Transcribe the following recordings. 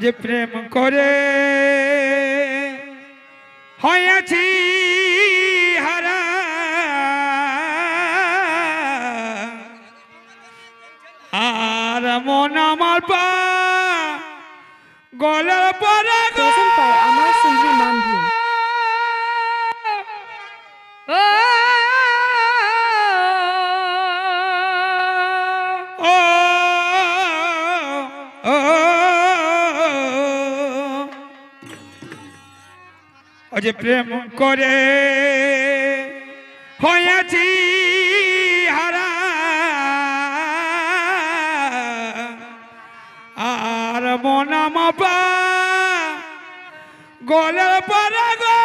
যে প্রেম করে হয়েছি হারা। আর মন আমার পা গলার পরা আমার by Amar যে প্রেম করে হয়েছি হারা। আর মনা মাপা গলের পরা গো।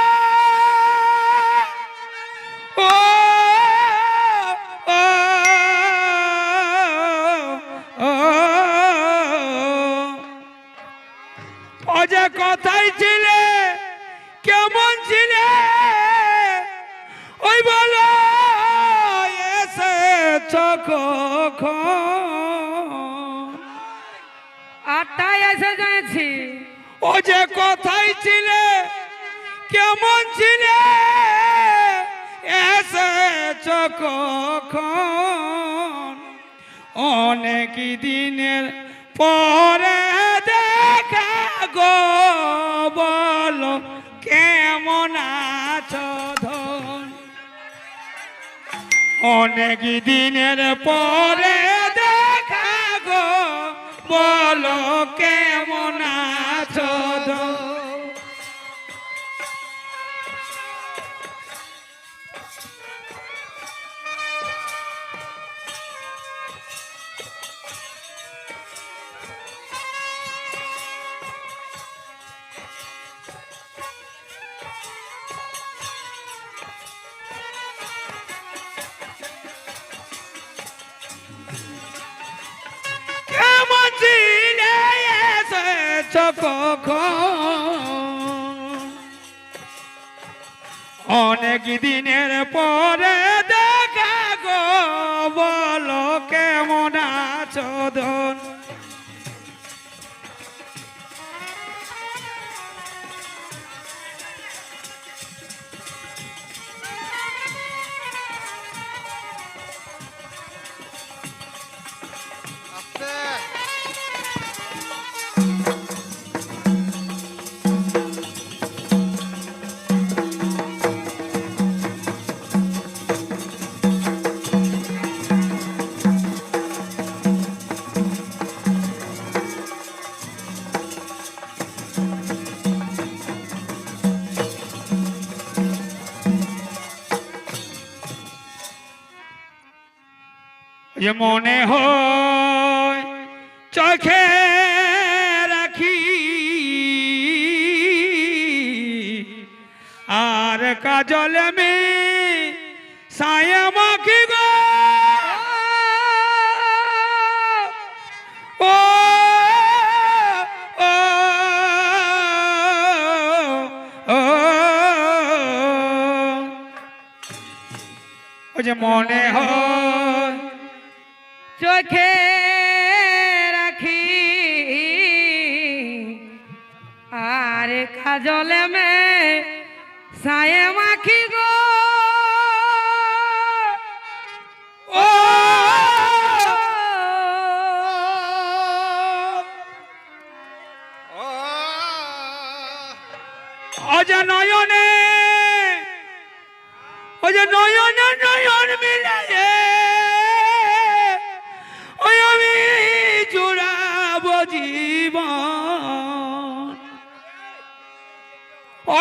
যে কথাই ছিলে আটটায় এসে যাচ্ছি ও যে কথাই ছিলে, কেমন ছিলে? এসেছ কখন? অনেক দিনের পরে দেখা গো, বলো কেমন আছো ধন? অনেক দিনের পরে বলো কেমন আছো? অনেক দিনের পরে দেখা গো বলো কেমন আছো ধন? যে মনে হয় চোখে রাখি। আর কাজল মে সায়ামাকে গো। ও যে মনে হয় চোখে রাখি। আর কাজলে মে সায়ে মাখি গো। ও! অজ নয়নে, অজ নয়ন নয়ন মিলায়ে।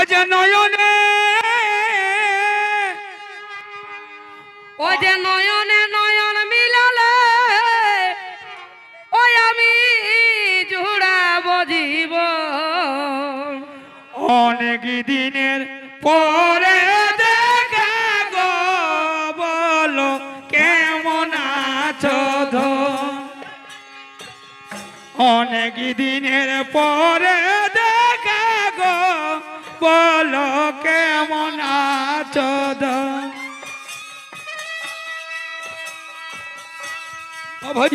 অজ নয়নে ও যে নয়নে নয়ন মিলালে ওই আমি জুড়াব জীবন অনেক দিনের পরে দেখা গো কেমন আছো ধন? অনেক দিনের পরে বলো কেমন আছো ভাই।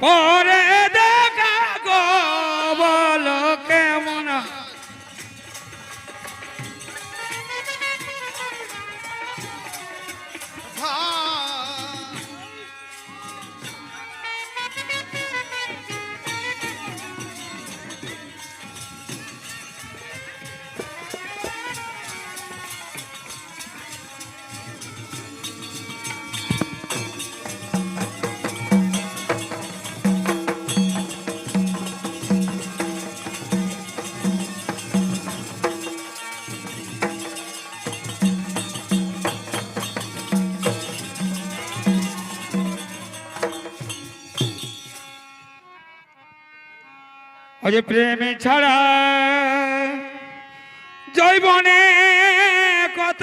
পরে যে প্রেমে ছাড়া জৈবনে কত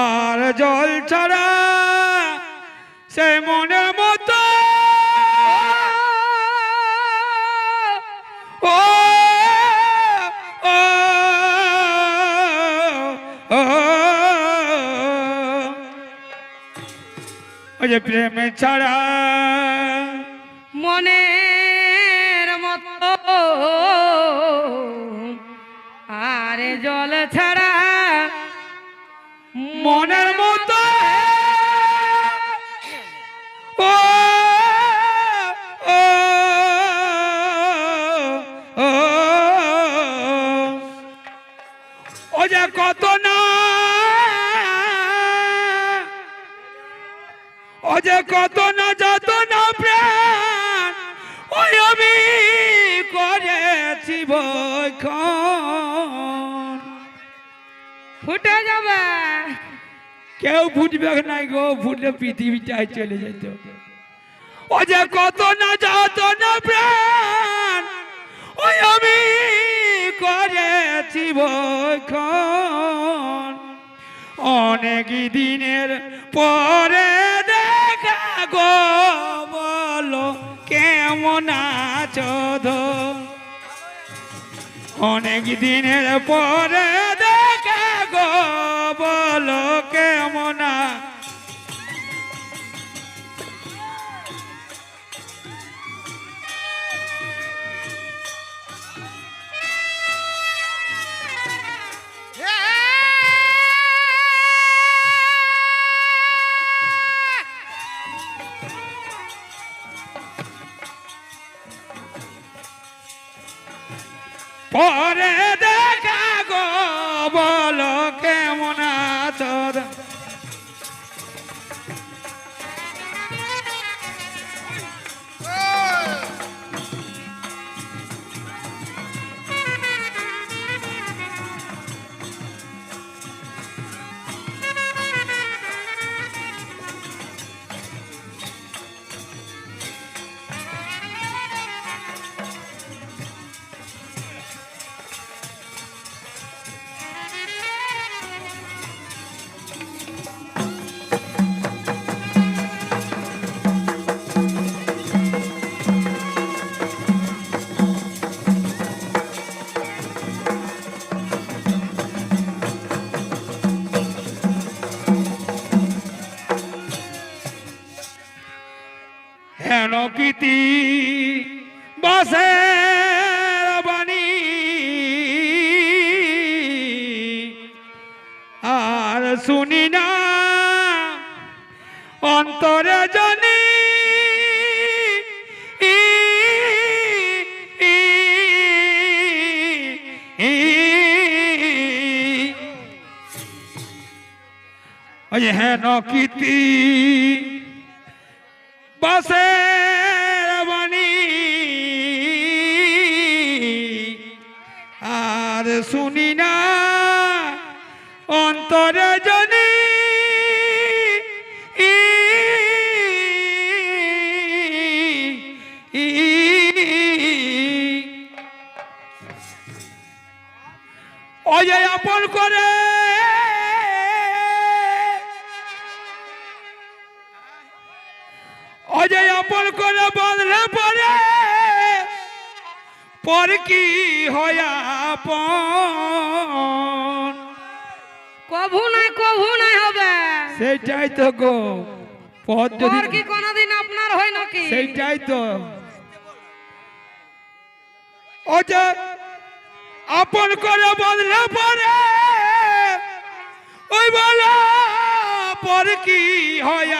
আর জল ছাড়া সে মনের মতো ও, যে প্রেমে ছাড়া মনের মতো। আরে জল ছাড়া মনের মতো। ও ও যে কত না। ও যে কত না, যত না বৈখন ফুটে যাবে। কেউ ফুটবে নাই গো ফুটলে পৃথিবীটাই চলে যেত। ও যে কত না যত না প্রাণ ওই আমি করেছি বৈখন অনেক দিনের পরে দেখা গো বলো কেমন আছো ধো অনেক দিনের পরে দেখে গো বলো কেমন পরে শুনি না। অন্তরে জানি ই, ই, ই, ওই হেন কীতি বাসের অজয় আপন করে। অজয় আপন করে বাঁধলে পরে পর কি হয় কভু নাই কভু নাই হবে। সেটাই তো গো পথ যদি কি কোনোদিন আপনার হয় নাকি? সেইটাই তো। ও যে আপন করে বদলে পরে। ওই বলা, পর কি হয়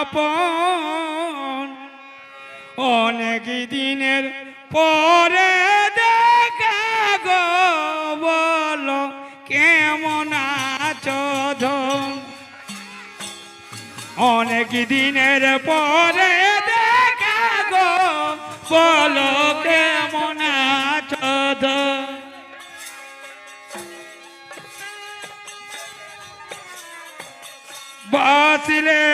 আপন? অনেক দিনের পরে কেমন অনেক দিনের পরে দেখা গো, বলো কেমন বাসিলে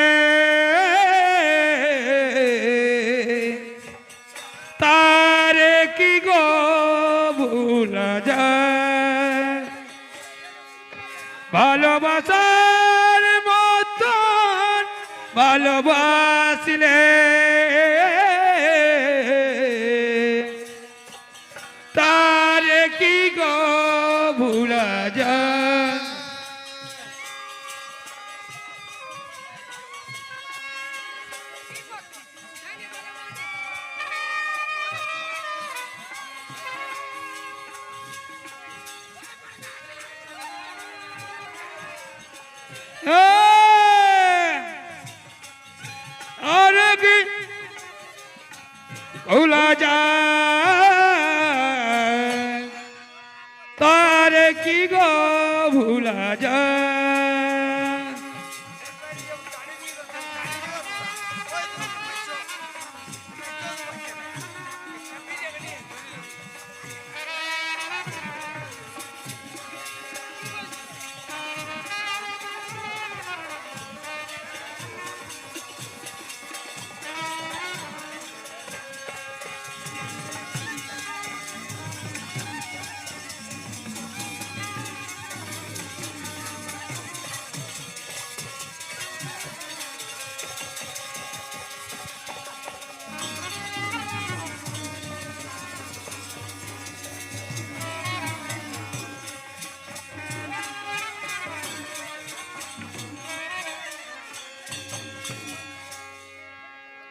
তারে কি গো ভুলা যায়? ভালোবাসার মতন ভালোবাসলে।